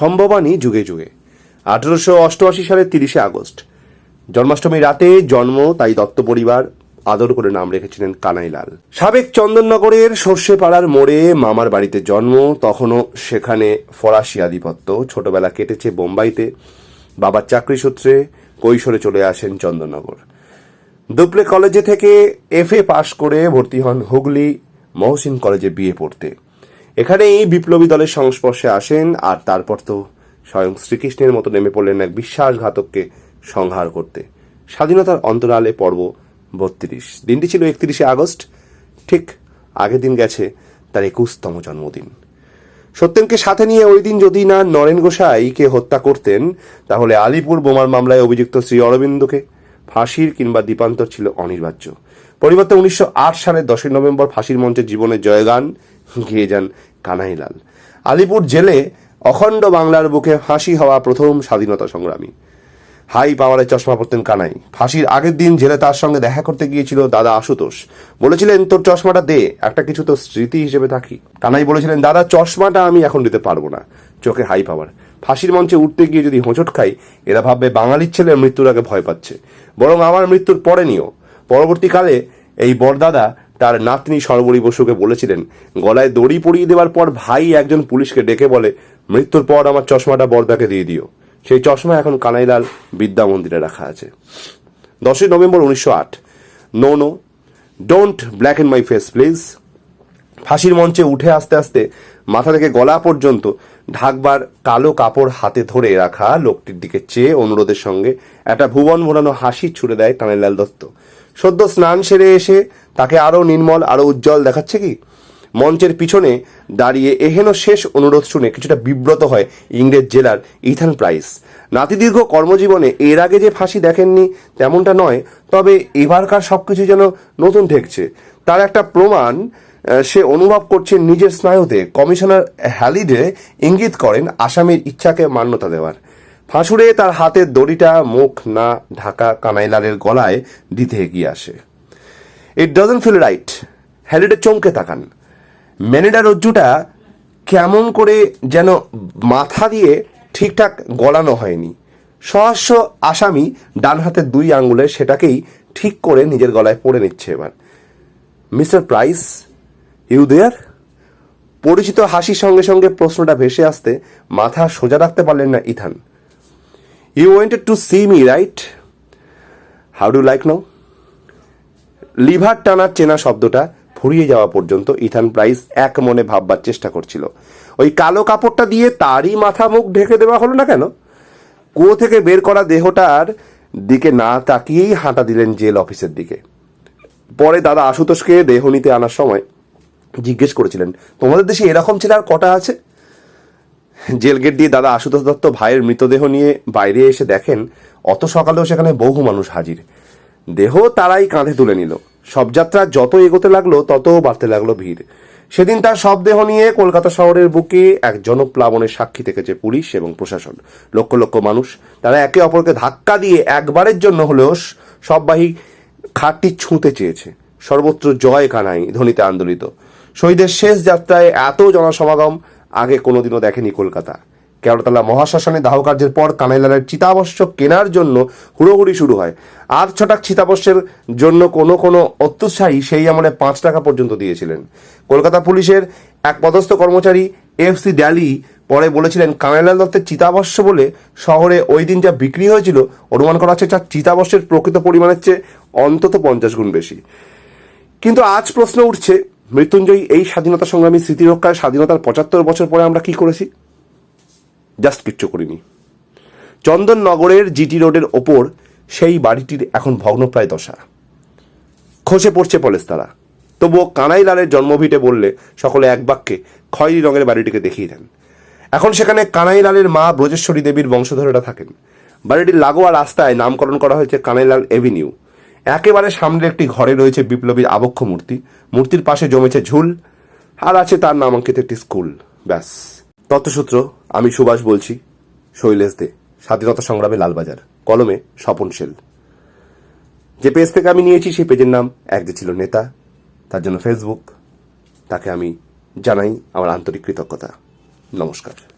সম্ভবানী যুগে যুগে। আঠারোশো অষ্টআশি সালের তিরিশে আগস্ট। জন্মাষ্টমী রাতে জন্ম, তাই দত্ত পরিবার আদর করে নাম রেখেছিলেন কানাইলাল। সাবেক চন্দননগরের সর্ষেপাড়ার মোড়ে মামার বাড়িতে জন্ম, তখনও সেখানে ফরাসি আধিপত্য। ছোটবেলা কেটেছে বোম্বাইতে। বাবার চাকরি সূত্রে কৈশোরে চলে আসেন চন্দননগর। দুপলে কলেজে থেকে এফ এ পাশ করে ভর্তি হন হুগলি মহসিন কলেজে বিয়ে পড়তে। এখানেই বিপ্লবী দলের সংস্পর্শে আসেন, আর তারপর তো স্বয়ং শ্রীকৃষ্ণের মতো নেমে পড়লেন এক বিশ্বাসঘাতককে সংহার করতে। স্বাধীনতার অন্তরালে পর্ব বত্রিশ। দিনটি ছিল একত্রিশে আগস্ট। ঠিক আগের দিন গেছে তার একুশতম জন্মদিন। সত্যেনকে সাথে নিয়ে ওই দিন যদি না নরেন গোসাইকে হত্যা করতেন, তাহলে আলিপুর বোমার মামলায় অভিযুক্ত শ্রী অরবিন্দকে ফাঁসির কিংবা দ্বীপান্তর ছিল অনিবার্য পরিবর্তে উনিশশো আট সালের দশই নভেম্বর ফাঁসির মঞ্চে জীবনের জয়গান গেয়ে যান কানাইলাল। আলিপুর জেলে অখণ্ড বাংলার বুকে ফাঁসি হওয়া প্রথম স্বাধীনতা সংগ্রামী। হাই পাওয়ারে চশমা পরতেন কানাই। ফাঁসির আগের দিন জেলে তার সঙ্গে দেখা করতে গিয়েছিল দাদা আশুতোষ। বলেছিলেন, তোর চশমাটা দে, একটা কিছু তো স্মৃতি হিসেবে থাকি। কানাই বলেছিলেন, দাদা, চশমাটা আমি এখন দিতে পারব না। চোখে হাই পাওয়ার। ফাঁসির মঞ্চে উঠতে গিয়ে যদি হোঁচট খাই, এরা ভাববে বাঙালির ছেলে মৃত্যুর আগে ভয় পাচ্ছে। বরং আমার মৃত্যুর পরে নিও। পরবর্তীকালে এই বরদাদা তার নাতনি সর্বরী বসুকে বলেছিলেন, গলায় দড়ি পরিয়ে দেওয়ার পর ভাই একজন পুলিশকে ডেকে বলে, মৃত্যুর পর আমার চশমাটা বরদাকে দিয়ে দিও। সেই চশমা এখন কানাইলাল বিদ্যা মন্দিরে রাখা আছে। দশই নভেম্বর উনিশশো আট। No don't black in my face, please. ফাঁসির মঞ্চে উঠে আস্তে আস্তে মাথা থেকে গলা পর্যন্ত ঢাকবার কালো কাপড় হাতে ধরে রাখা লোকটির দিকে চেয়ে অনুরোধের সঙ্গে একটা ভুবন মোড়ানো হাসি ছুড়ে দেয় কানাইলাল দত্ত। সদ্য স্নান সেরে এসে তাকে আরও নির্মল আরও উজ্জ্বল দেখাচ্ছে কি? মঞ্চের পিছনে দাঁড়িয়ে এহেন শেষ অনুরোধ শুনে কিছুটা বিব্রত হয় ইংরেজ জেলার ইথান প্রাইস। নাতিদীর্ঘ কর্মজীবনে এর আগে যে ফাঁসি দেখেননি তেমনটা নয়, তবে এবারকার সব কিছু যেন নতুন ঠেকছে। তার একটা প্রমাণ সে অনুভব করছে নিজের স্নায়ুতে। কমিশনার হ্যালিডে ইঙ্গিত করেন আসামির ইচ্ছাকে মান্যতা দেওয়ার। ফাঁসুড়ে তার হাতের দড়িটা মুখ না ঢাকা কানাইলালের গলায় দিতে এগিয়ে আসে। It doesn't feel right Halliday চমকে তাকান। ম্যানেডা রজ্জুটা কেমন করে যেন মাথা দিয়ে ঠিকঠাক গলানো হয়নি। সহস্য আসামি ডান হাতের দুই আঙ্গুলে সেটাকেই ঠিক করে নিজের গলায় পড়ে নিচ্ছে এবার। Mister Price, you there? পরিচিত হাসির সঙ্গে সঙ্গে প্রশ্নটা ভেসে আসতে মাথা সোজা রাখতে পারলেন না Ethan. You wanted to see me right how do like now lever টানার চেনা শব্দটা ফুরিয়ে যাওয়া পর্যন্ত ইথান প্রাইস এক মনে ভাববার চেষ্টা করছিল। ওই কালো কাপড়টা দিয়ে তারই মাথা মুখ ঢেকে দেওয়া হলো না কেন? কুয়ো থেকে বের করা দেহটার দিকে না তাকিয়েই হাঁটা দিলেন জেল অফিসের দিকে। পরে দাদা আশুতোষকে দেহ নিতে আনার সময় জিজ্ঞেস করেছিলেন, তোমাদের দেশে এরকম ছেলে আর কটা আছে? জেল গেট দিয়ে দাদা আশুতোষ দত্ত ভাইয়ের মৃতদেহ নিয়ে বাইরে এসে দেখেন, অত সকালেও সেখানে বহু মানুষ হাজির। দেহ তারাই কাঁধে তুলে নিল। শবযাত্রা যত এগোতে লাগল তত বাড়তে লাগল ভিড়। সেদিন তার সব দেহ নিয়ে কলকাতা শহরের বুকে এক জনপ্লাবনের সাক্ষী থেকেছে পুলিশ এবং প্রশাসন। লক্ষ লক্ষ মানুষ, তারা একে অপরকে ধাক্কা দিয়ে একবারের জন্য হলেও সববাহী খাটটি ছুঁতে চেয়েছে। সর্বত্র জয় কানাই ধ্বনিতে আন্দোলিত। শহীদের শেষ যাত্রায় এত জনসমাগম আগে কোনোদিনও দেখেনি কলকাতা। কেওড়াতলা মহাশ্মশানে দাহ কার্যের পর কানাইলালের চিতাবশ্য কেনার জন্য হুড়োহুড়ি শুরু হয়। আর ছটাক চিতাবশ্যের জন্য কোনো কোনো অত্যুৎসাহী সেই আমলে পাঁচ টাকা পর্যন্ত দিয়েছিলেন। কলকাতা পুলিশের এক পদস্থ কর্মচারী এফসি ড্যালি পরে বলেছিলেন, কানাইলাল দত্তের চিতাবশ্য বলে শহরে ওই দিন যা বিক্রি হয়েছিল, অনুমান করা হচ্ছে তার চিতাবশ্যের প্রকৃত পরিমাণের চেয়ে অন্তত পঞ্চাশ গুণ বেশি। কিন্তু আজ প্রশ্ন উঠছে, মৃত্যুঞ্জয়ী এই স্বাধীনতা সংগ্রামী স্মৃতিরক্ষায় স্বাধীনতার পঁচাত্তর বছর পরে আমরা কি করেছি? জাস্ট কিচ্ছু করিনি। চন্দননগরের জিটি রোডের ওপর সেই বাড়িটির এখন ভগ্নপ্রায় দশা। খসে পড়ছে পলেস্তারা তবুও কানাইলালের জন্মভিটে বললে সকলে এক বাক্যে খয়েরি রঙের বাড়িটিকে দেখিয়ে দেন। এখন সেখানে কানাইলালের মা ব্রজেশ্বরী দেবীর বংশধরেরা থাকেন। বাড়িটির লাগোয়া রাস্তায় নামকরণ করা হয়েছে কানাইলাল এভিনিউ। একেবারে সামনের একটি ঘরে রয়েছে বিপ্লবীর আবক্ষ মূর্তি। মূর্তির পাশে জমেছে ঝুল। আর আছে তার নামাঙ্কিত একটি স্কুল। ব্যাস। তথ্যসূত্র আমি সুভাষ বলছি, শৈলেশ দে, স্বাধীনতা সংগ্রামে লালবাজার, কলমে স্বপন সেল যে পেজ থেকে আমি নিয়েছি, সেই পেজের নাম এক যে ছিল নেতা, তার জন্য ফেসবুক, তাকে আমি জানাই আমার আন্তরিক কৃতজ্ঞতা। নমস্কার।